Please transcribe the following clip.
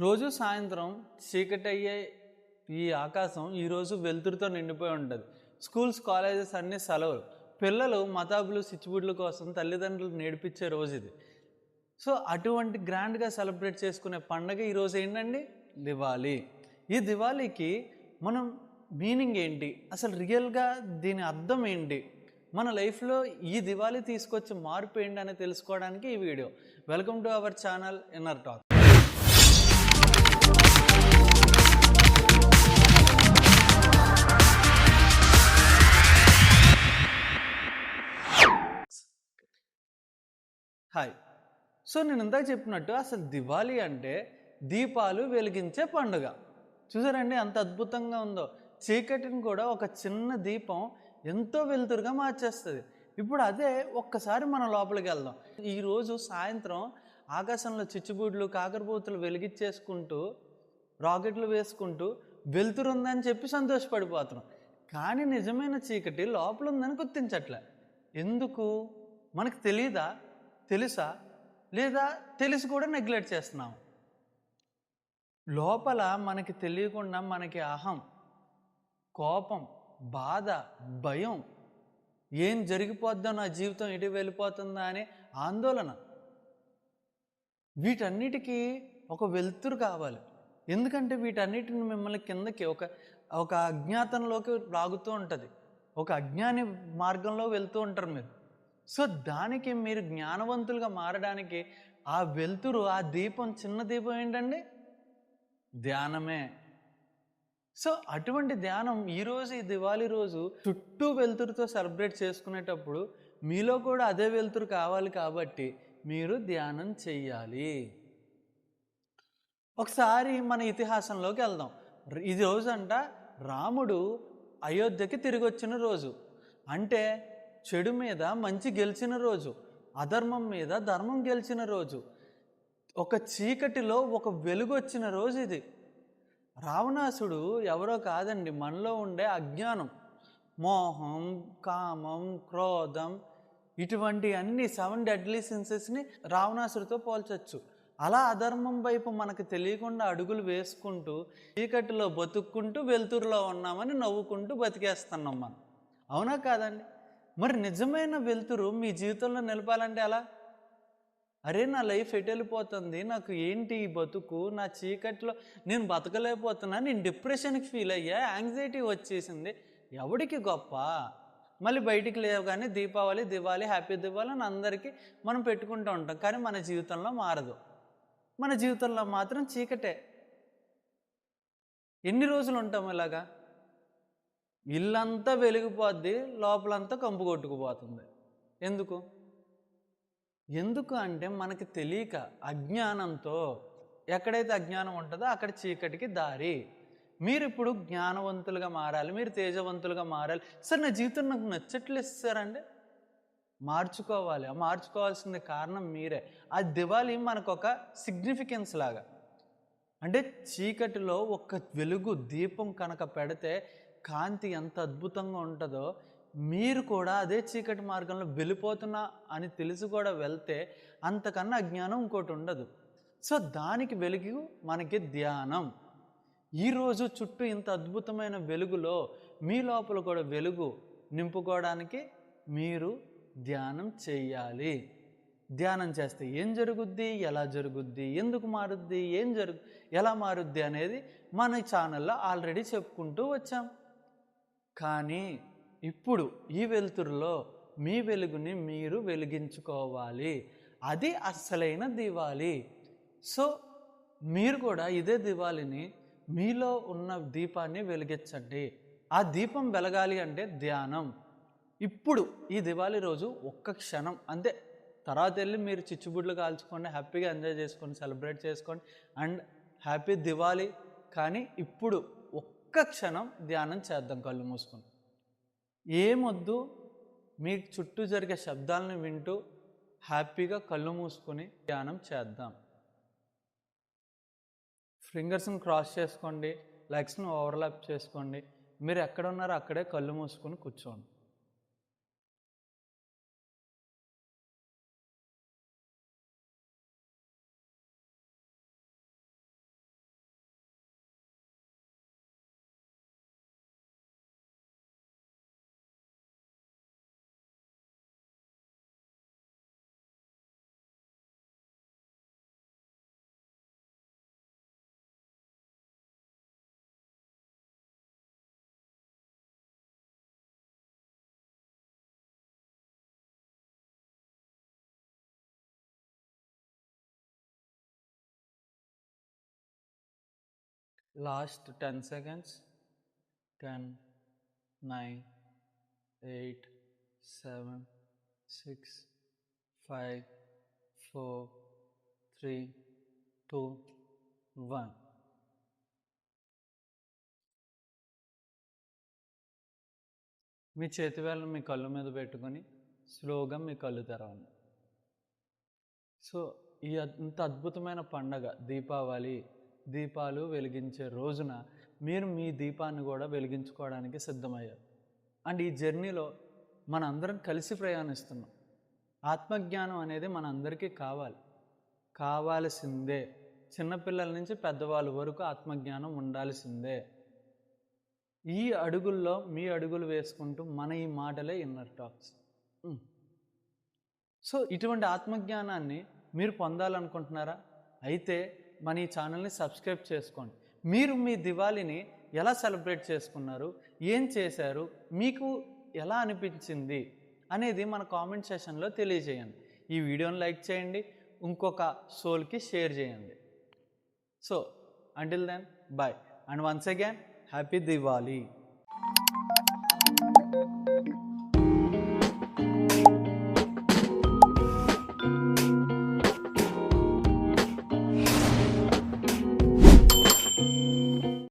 రోజు సాయంత్రం చీకటి అయ్యే ఈ ఆకాశం ఈరోజు వెలుతురుతో నిండిపోయి ఉంటుంది. స్కూల్స్ కాలేజెస్ అన్నీ సెలవులు పిల్లలు మతాబులు సిచ్చుబుడ్ల కోసం తల్లిదండ్రులు నేర్పించే రోజు ఇది. సో అటువంటి గ్రాండ్గా సెలబ్రేట్ చేసుకునే పండగ ఈరోజు ఏంటండి? దివాళీ. ఈ దివాళీకి మనం మీనింగ్ ఏంటి? అసలు రియల్గా దీని అర్థం ఏంటి? మన లైఫ్లో ఈ దివాళీ తీసుకొచ్చే మార్పు ఏంటి అని తెలుసుకోవడానికి ఈ video. Welcome to our channel inner talk. Hi. So నేను ఇందాక చెప్పినట్టు అసలు దివాళీ అంటే దీపాలు వెలిగించే పండుగ. చూసారండి అంత అద్భుతంగా ఉందో. చీకటిని కూడా ఒక చిన్న దీపం ఎంతో వెలుతురుగా మార్చేస్తుంది. ఇప్పుడు అదే ఒక్కసారి మనం లోపలికి వెళ్దాం. ఈరోజు సాయంత్రం ఆకాశంలో చిచ్చుబూడ్లు కాకరబూతులు వెలిగించేసుకుంటూ రాకెట్లు వేసుకుంటూ వెలుతురు ఉందని చెప్పి సంతోషపడిపోతున్నాం. కానీ నిజమైన చీకటి లోపల ఉందని గుర్తించట్లే. ఎందుకు? మనకు తెలియదా తెలుసా? లేదా తెలిసి కూడా నెగ్లెక్ట్ చేస్తున్నాం? లోపల మనకి తెలియకుండా మనకి అహం కోపం బాధ భయం ఏం జరిగిపోద్దో నా జీవితం ఇటు వెళ్ళిపోతుందా అనే ఆందోళన. వీటన్నిటికీ ఒక వెలుతురు కావాలి. ఎందుకంటే వీటన్నిటిని మిమ్మల్ని కిందకి ఒక ఒక అజ్ఞాతంలోకి లాగుతూ ఉంటుంది. ఒక అజ్ఞాని మార్గంలో వెళ్తూ ఉంటారు మీరు. సో దానికి మీరు జ్ఞానవంతులుగా మారడానికి ఆ వెలుతురు ఆ దీపం చిన్న దీపం ఏంటండి? ధ్యానమే. సో అటువంటి ధ్యానం ఈరోజు ఈ దివాళీ రోజు చుట్టూ వెలుతురుతో సెలబ్రేట్ చేసుకునేటప్పుడు మీలో కూడా అదే వెలుతురు కావాలి కాబట్టి మీరు ధ్యానం చెయ్యాలి. ఒకసారి మన ఇతిహాసంలోకి వెళ్దాం. ఇది రోజు అంట రాముడు అయోధ్యకి తిరిగి వచ్చిన రోజు. అంటే చెడు మీద మంచి గెలిచిన రోజు. అధర్మం మీద ధర్మం గెలిచిన రోజు. ఒక చీకటిలో ఒక వెలుగు వచ్చిన రోజు ఇది. రావణాసుడు ఎవరో కాదండి మనలో ఉండే అజ్ఞానం. మోహం కామం క్రోధం ఇటువంటి అన్ని సెవెన్ డెడ్లీ సెన్సెస్ని రావణాసుడితో పోల్చొచ్చు. అలా అధర్మం వైపు మనకు తెలియకుండా అడుగులు వేసుకుంటూ చీకటిలో బతుక్కుంటూ వెలుతురులో ఉన్నామని నవ్వుకుంటూ బతికేస్తున్నాం మనం. అవునా కాదండి? మరి నిజమైన వెలుతురు మీ జీవితంలో నిలపాలంటే ఎలా? అరే నా లైఫ్ ఎటు వెళ్ళిపోతుంది? నాకు ఏంటి ఈ బతుకు? నా చీకట్లో నేను బతకలేకపోతున్నా నేను డిప్రెషన్కి ఫీల్ అయ్యా యాంగ్జైటీ వచ్చేసింది. ఎవడికి గొప్ప? మళ్ళీ బయటికి లేవగానే దీపావళి దివాళి హ్యాపీ దివాళి అని అందరికీ మనం పెట్టుకుంటూ ఉంటాం. కానీ మన జీవితంలో మారదు. మన జీవితంలో మాత్రం చీకటే. ఎన్ని రోజులు ఉంటాం ఇలాగా? ఇల్లంతా వెలిగిపోద్ది లోపలంతా కంపు కొట్టుకుపోతుంది. ఎందుకు? ఎందుకు అంటే మనకి తెలియక అజ్ఞానంతో ఎక్కడైతే అజ్ఞానం ఉంటుందో అక్కడ చీకటికి దారి. మీరు ఇప్పుడు జ్ఞానవంతులుగా మారాలి మీరు తేజవంతులుగా మారాలి. సార్ నా జీవితం నాకు నచ్చట్లేదు సార్ అండి మార్చుకోవాలి మార్చుకోవాల్సిన కారణం మీరే. ఆ దివాళి మనకు ఒక సిగ్నిఫికెన్స్ లాగా. అంటే చీకటిలో ఒక వెలుగు దీపం కనుక పెడితే కాంతి ఎంత అద్భుతంగా ఉంటుందో మీరు కూడా అదే చీకటి మార్గంలో వెళ్ళిపోతున్నా అని తెలిసి కూడా వెళ్తే అంతకన్నా అజ్ఞానం ఇంకోటి ఉండదు. సో దానికి వెలుగు మనకి ధ్యానం. ఈరోజు చుట్టూ ఇంత అద్భుతమైన వెలుగులో మీ లోపల కూడా వెలుగు నింపుకోవడానికి మీరు ధ్యానం చేయాలి. ధ్యానం చేస్తే ఏం జరుగుద్ది? ఎలా జరుగుద్ది? ఎందుకు మారుద్ది? ఏం జరుగు ఎలా మారుద్ది అనేది మన ఛానల్లో ఆల్రెడీ చెప్పుకుంటూ వచ్చాం. కానీ ఇప్పుడు ఈ వెలుతురులో మీ వెలుగుని మీరు వెలిగించుకోవాలి. అది అసలైన దివాళి. సో మీరు కూడా ఇదే దివాళిని మీలో ఉన్న దీపాన్ని వెలిగించండి. ఆ దీపం వెలగాలి అంటే ధ్యానం. ఇప్పుడు ఈ దివాళీ రోజు ఒక్క క్షణం. అంతే. తర్వాత వెళ్ళి మీరు చిచ్చుబుడ్లు కాల్చుకోండి హ్యాపీగా ఎంజాయ్ చేసుకోండి సెలబ్రేట్ చేసుకోండి అండ్ హ్యాపీ దివాళీ. కానీ ఇప్పుడు ఒక్క క్షణం ధ్యానం చేద్దాం కళ్ళు మూసుకొని. ఏమొద్దు? మీ చుట్టూ జరిగే శబ్దాలను వింటూ హ్యాపీగా కళ్ళు మూసుకొని ధ్యానం చేద్దాం. ఫింగర్స్ని క్రాస్ చేసుకోండి లెగ్స్ని ఓవర్లాప్ చేసుకోండి. మీరు ఎక్కడ ఉన్నారో అక్కడే కళ్ళు మూసుకొని కూర్చోండి. Last ten seconds ten nine eight seven six five four three two one. మీ చేతి వేళ్ళను మీ కళ్ళు మీద పెట్టుకొని స్లోగా మీ కళ్ళు తెరవండి. సో ఈ అంత అద్భుతమైన పండగ దీపావళి దీపాలు వెలిగించే రోజున మీరు మీ దీపాన్ని కూడా వెలిగించుకోవడానికి సిద్ధమయ్యారు. అండ్ ఈ జర్నీలో మనందరం కలిసి ప్రయాణిస్తున్నాం. ఆత్మజ్ఞానం అనేది మనందరికీ కావాలి. కావాల్సిందే. చిన్నపిల్లల నుంచి పెద్దవాళ్ళ వరకు ఆత్మజ్ఞానం ఉండాల్సిందే. ఈ అడుగుల్లో మీ అడుగులు వేసుకుంటూ మన ఈ మాటలే ఇన్నర్ టాక్స్. సో ఇటువంటి ఆత్మజ్ఞానాన్ని మీరు పొందాలనుకుంటున్నారా? అయితే మన ఈ ఛానల్ని సబ్స్క్రైబ్ చేసుకోండి. మీరు మీ దివాళీని ఎలా సెలబ్రేట్ చేసుకున్నారు? ఏం చేశారు? మీకు ఎలా అనిపించింది? అనేది మన కామెంట్ సెషన్లో తెలియజేయండి. ఈ వీడియోని లైక్ చేయండి. ఇంకొక సోల్కి షేర్ చేయండి. So until then bye and once again happy Diwali